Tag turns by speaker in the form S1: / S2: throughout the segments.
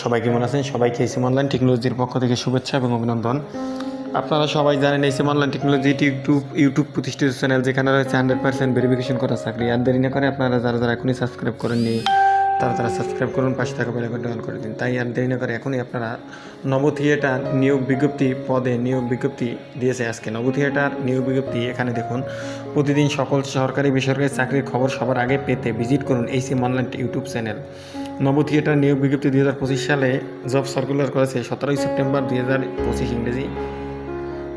S1: সবাই কেমন আছেন? সবাইকে এসিম অনলাইন টেকনোলজির পক্ষ থেকে শুভেচ্ছা এবং অভিনন্দন। আপনারা সবাই জানেন এসিম অনলাইন টেকনোলজি ইউটিউব ইউটিউব প্রতিষ্ঠিত চ্যানেল যেখানে রয়েছে হান্ড্রেড পার্সেন্ট ভেরিফিকেশন করা চাকরি। আর দেরি না করে আপনারা যারা যারা এখনই সাবস্ক্রাইব করেননি, তারা তারা সাবস্ক্রাইব করুন, পাশে থাকা আইকনটি অন করে দিন। তাই আর দেরি না করে এখনই আপনারা নব থিয়েটার নিয়োগ বিজ্ঞপ্তি পদে নিয়োগ বিজ্ঞপ্তি দিয়েছে আজকে। নব থিয়েটার নিয়োগ বিজ্ঞপ্তি এখানে দেখুন, প্রতিদিন সকল সরকারি বেসরকারি চাকরির খবর সবার আগে পেতে ভিজিট করুন এইসিম অনলাইন ইউটিউব চ্যানেল নব থিয়েটার নিয়োগ বিজ্ঞপ্তি দুই হাজার পঁচিশ সালে জব সার্কুলার করেছে। সতেরোই সেপ্টেম্বর দুই হাজার পঁচিশ ইংরেজি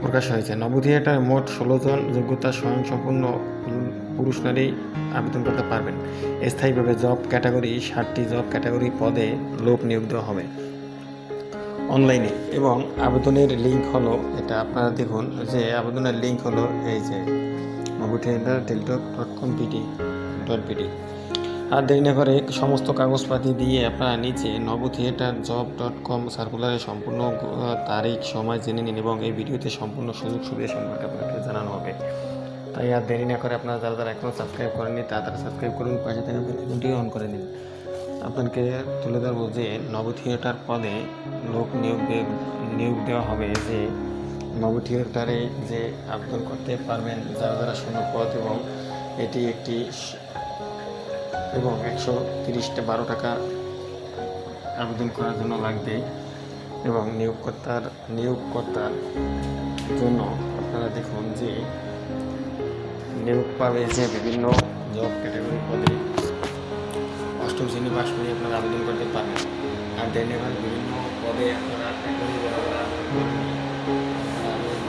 S1: প্রকাশ হয়েছে। নব থিয়েটার মোট ষোলো জন যোগ্যতা স্বয়ংসম্পূর্ণ পুরুষ নারী আবেদন করতে পারবেন। স্থায়ীভাবে জব ক্যাটাগরি ষাটটি জব ক্যাটাগরি পদে লোক নিয়োগ দেওয়া হবে। অনলাইনে এবং আবেদনের লিঙ্ক হলো এটা আপনারা দেখুন যে আবেদনের লিঙ্ক হলো এই যে নব theatre Teletalk dot com PD dot PD. আর দেরি না করে সমস্ত কাগজপাতি দিয়ে আপনারা নিচে নব থিয়েটার জব ডট কম সার্কুলারের সম্পূর্ণ তারিখ, সময় জেনে নিন এবং এই ভিডিওতে সম্পূর্ণ সুযোগ, সুবিধা সম্পর্কে আপনাকে জানানো হবে। তাই আর দেরি না করে আপনারা যারা যারা এখনও সাবস্ক্রাইব করেননি, তারা সাবস্ক্রাইব করুন, পাশে থাকা বেলটি অন করে নিন আপনাকে তুলে ধরবো যে নব থিয়েটার পদে লোক নিয়োগ নিয়োগ দেওয়া হবে যে নব থিয়েটারে যে আবেদন করতে পারবেন, যারা যারা শূন্য পদ এবং এটি একটি এবং একশো তিরিশটা বারো টাকা আবেদন করার জন্য লাগবে এবং নিয়োগকর্তার নিয়োগকর্তার জন্য আপনারা দেখুন যে নিয়োগ পাবে যে বিভিন্ন জব ক্যাটাগরি পদে অষ্টম শ্রেণি পাশ করে আপনারা আবেদন করতে পারবেন। আর ডেলিভার বিভিন্ন পদে আপনারা যারা কর্মী, তারা আবেদন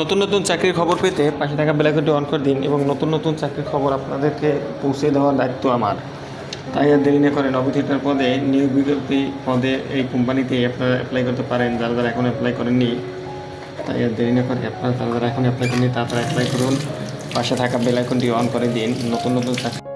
S1: নতুন নতুন চাকরির খবর পেতে পাশে থাকা বেলাকটি অন করে দিন এবং নতুন নতুন চাকরির খবর আপনাদেরকে পৌঁছে দেওয়ার দায়িত্ব আমার। তাই আর দেরি না করে নবথিটার পদে নিয়োগ বিজ্ঞপ্তি পদে এই কোম্পানিতে আপনারা অ্যাপ্লাই করতে পারেন। যারা যারা এখন অ্যাপ্লাই করেননি, তাই আর দেরি না করে আপনারা যারা যারা এখন অ্যাপ্লাই করেননি, তারা অ্যাপ্লাই করুন। পাশে থাকা বেল আইকনটি অন করে দিন। নতুন নতুন চাকরি